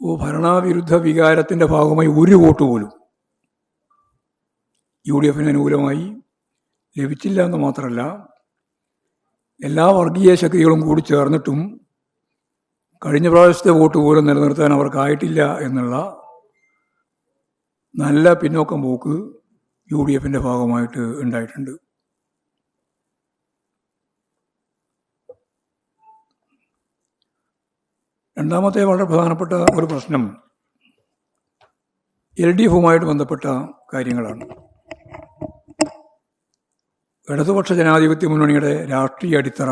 ഓ ഭരണവിരുദ്ധ വികാരത്തിന്റെ ഭാഗമായി ഒരു വോട്ട് പോലും യു ഡി എഫിന് അനുകൂലമായി ലഭിച്ചില്ല എന്ന് മാത്രമല്ല എല്ലാ വർഗീയ ശക്തികളും കൂടി ചേർന്നിട്ടും കഴിഞ്ഞ പ്രാവശ്യത്തെ വോട്ട് പോലും നിലനിർത്താൻ അവർക്കായിട്ടില്ല എന്നുള്ള നല്ല പിന്നോക്കം പോക്ക് യു ഡി എഫിന്റെ ഭാഗമായിട്ട് ഉണ്ടായിട്ടുണ്ട്. രണ്ടാമത്തെ വളരെ പ്രധാനപ്പെട്ട ഒരു പ്രശ്നം എൽ ഡി എഫുമായിട്ട് ബന്ധപ്പെട്ട കാര്യങ്ങളാണ്. ഇടതുപക്ഷ ജനാധിപത്യ മുന്നണിയുടെ രാഷ്ട്രീയ അടിത്തറ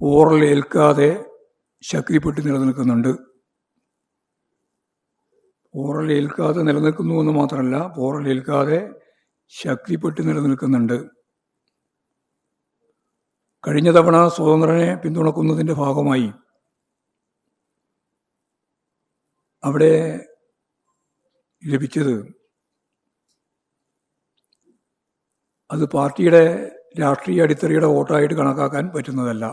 പോറലേൽക്കാതെ ശക്തിപ്പെട്ട് നിലനിൽക്കുന്നുണ്ട്. പോറലേൽക്കാതെ നിലനിൽക്കുന്നു എന്ന് മാത്രമല്ല പോറലേൽക്കാതെ ശക്തിപ്പെട്ട് നിലനിൽക്കുന്നുണ്ട്. കഴിഞ്ഞ തവണ സ്വതന്ത്രനെ പിന്തുണക്കുന്നതിന്റെ ഭാഗമായി അവിടെ ലഭിച്ചത് അത് പാർട്ടിയുടെ രാഷ്ട്രീയ അടിത്തറയുടെ വോട്ടായിട്ട് കണക്കാക്കാൻ പറ്റുന്നതല്ല.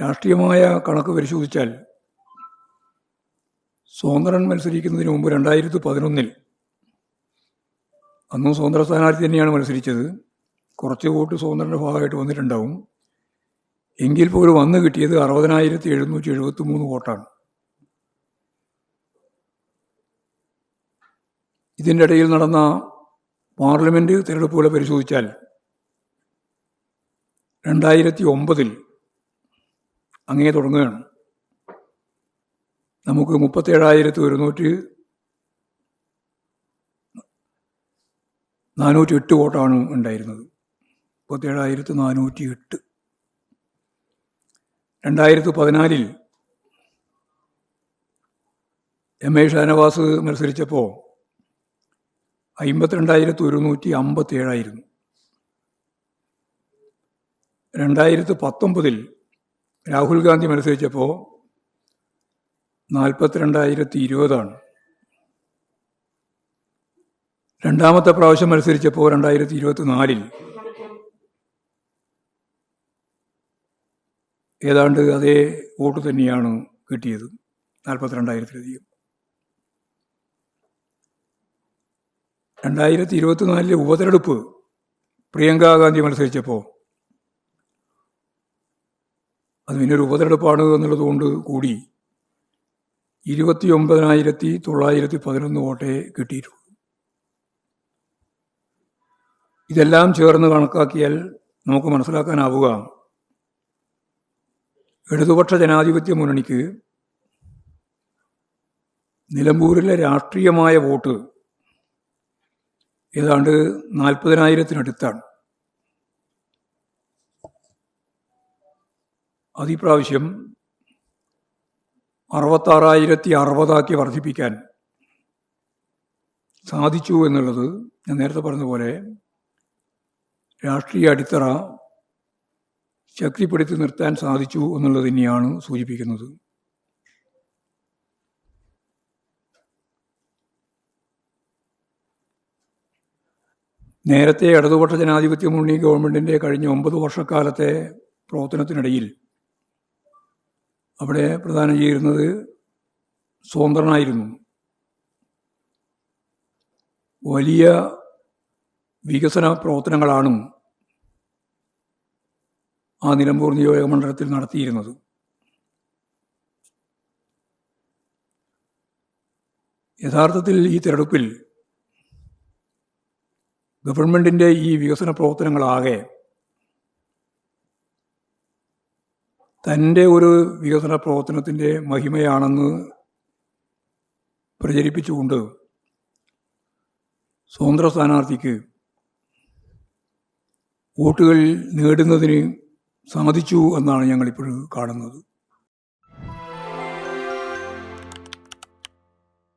രാഷ്ട്രീയമായ കണക്ക് പരിശോധിച്ചാൽ സ്വതന്ത്രൻ മത്സരിക്കുന്നതിന് മുമ്പ് രണ്ടായിരത്തി പതിനൊന്നിൽ അന്നും സ്വതന്ത്ര സ്ഥാനാർത്ഥി തന്നെയാണ് മത്സരിച്ചത്. കുറച്ച് വോട്ട് സ്വതന്ത്രന്റെ ഭാഗമായിട്ട് വന്നിട്ടുണ്ടാവും. എങ്കിൽ പോലും വന്ന് കിട്ടിയത് അറുപതിനായിരത്തി എഴുന്നൂറ്റി എഴുപത്തി മൂന്ന് വോട്ടാണ്. ഇതിന്റെ ഇടയിൽ നടന്ന പാർലമെന്റ് തിരഞ്ഞെടുപ്പുകളെ പരിശോധിച്ചാൽ രണ്ടായിരത്തി ഒമ്പതിൽ അങ്ങേ തുടങ്ങുകയാണ്. നമുക്ക് മുപ്പത്തേഴായിരത്തി ഒരുന്നൂറ്റി നാനൂറ്റി എട്ട് വോട്ടാണ് ഉണ്ടായിരുന്നത്. മുപ്പത്തേഴായിരത്തി നാനൂറ്റി എട്ട് രണ്ടായിരത്തി പതിനാലിൽ എം എ ഷാനവാസ് മത്സരിച്ചപ്പോൾ അമ്പത്തിരണ്ടായിരത്തി ഒരുന്നൂറ്റി അമ്പത്തി ഏഴായിരുന്നു രണ്ടായിരത്തി പത്തൊമ്പതിൽ രാഹുൽ ഗാന്ധി മത്സരിച്ചപ്പോൾ നാൽപ്പത്തിരണ്ടായിരത്തി ഇരുപതാണ് രണ്ടാമത്തെ പ്രാവശ്യം മത്സരിച്ചപ്പോൾ രണ്ടായിരത്തി ഇരുപത്തി നാലിൽ ഏതാണ്ട് അതേ വോട്ട് തന്നെയാണ് കിട്ടിയത്. നാൽപ്പത്തിരണ്ടായിരത്തിലധികം രണ്ടായിരത്തി ഇരുപത്തിനാലിലെ ഉപതെരഞ്ഞെടുപ്പ് പ്രിയങ്ക ഗാന്ധി മത്സരിച്ചപ്പോൾ അത് പിന്നൊരു ഉപതെരെടുപ്പാണ് എന്നുള്ളത് കൊണ്ട് കൂടി ഇരുപത്തി ഒമ്പതിനായിരത്തി തൊള്ളായിരത്തി പതിനൊന്ന് വോട്ടേ കിട്ടിയിട്ടുള്ളൂ. ഇതെല്ലാം ചേർന്ന് കണക്കാക്കിയാൽ നമുക്ക് മനസ്സിലാക്കാനാവുക ഇടതുപക്ഷ ജനാധിപത്യ മുന്നണിക്ക് നിലമ്പൂരിലെ രാഷ്ട്രീയമായ വോട്ട് ഏതാണ്ട് നാൽപ്പതിനായിരത്തിനടുത്താണ്. അത് ഈ പ്രാവശ്യം അറുപത്താറായിരത്തി അറുപതാക്കി വർദ്ധിപ്പിക്കാൻ സാധിച്ചു എന്നുള്ളത് ഞാൻ നേരത്തെ പറഞ്ഞതുപോലെ രാഷ്ട്രീയ അടിത്തറ ശക്തിപ്പെടുത്തി നിർത്താൻ സാധിച്ചു എന്നുള്ളത് തന്നെയാണ് സൂചിപ്പിക്കുന്നത്. നേരത്തെ ഇടതുപക്ഷ ജനാധിപത്യ മുന്നണി ഗവൺമെന്റിന്റെ കഴിഞ്ഞ ഒമ്പത് വർഷക്കാലത്തെ പ്രവർത്തനത്തിനിടയിൽ അവിടെ പ്രധാനം ചെയ്യുന്നത് സ്വതന്ത്രനായിരുന്നു. വലിയ വികസന പ്രവർത്തനങ്ങളാണ് ആ നിലമ്പൂർ നിയോജക മണ്ഡലത്തിൽ നടത്തിയിരുന്നത്. യഥാർത്ഥത്തിൽ ഈ തെരടുപ്പിൽ ഗവൺമെന്റിന്റെ ഈ വികസന പ്രവർത്തനങ്ങളാകെ തന്റെ ഒരു വികസന പ്രവർത്തനത്തിന്റെ മഹിമയാണെന്ന് പ്രചരിപ്പിച്ചുകൊണ്ട് സ്വതന്ത്ര സ്ഥാനാർത്ഥിക്ക് വോട്ടുകൾ നേടുന്നതിന് സാധിച്ചു എന്നാണ് ഞങ്ങളിപ്പോൾ കാണുന്നത്.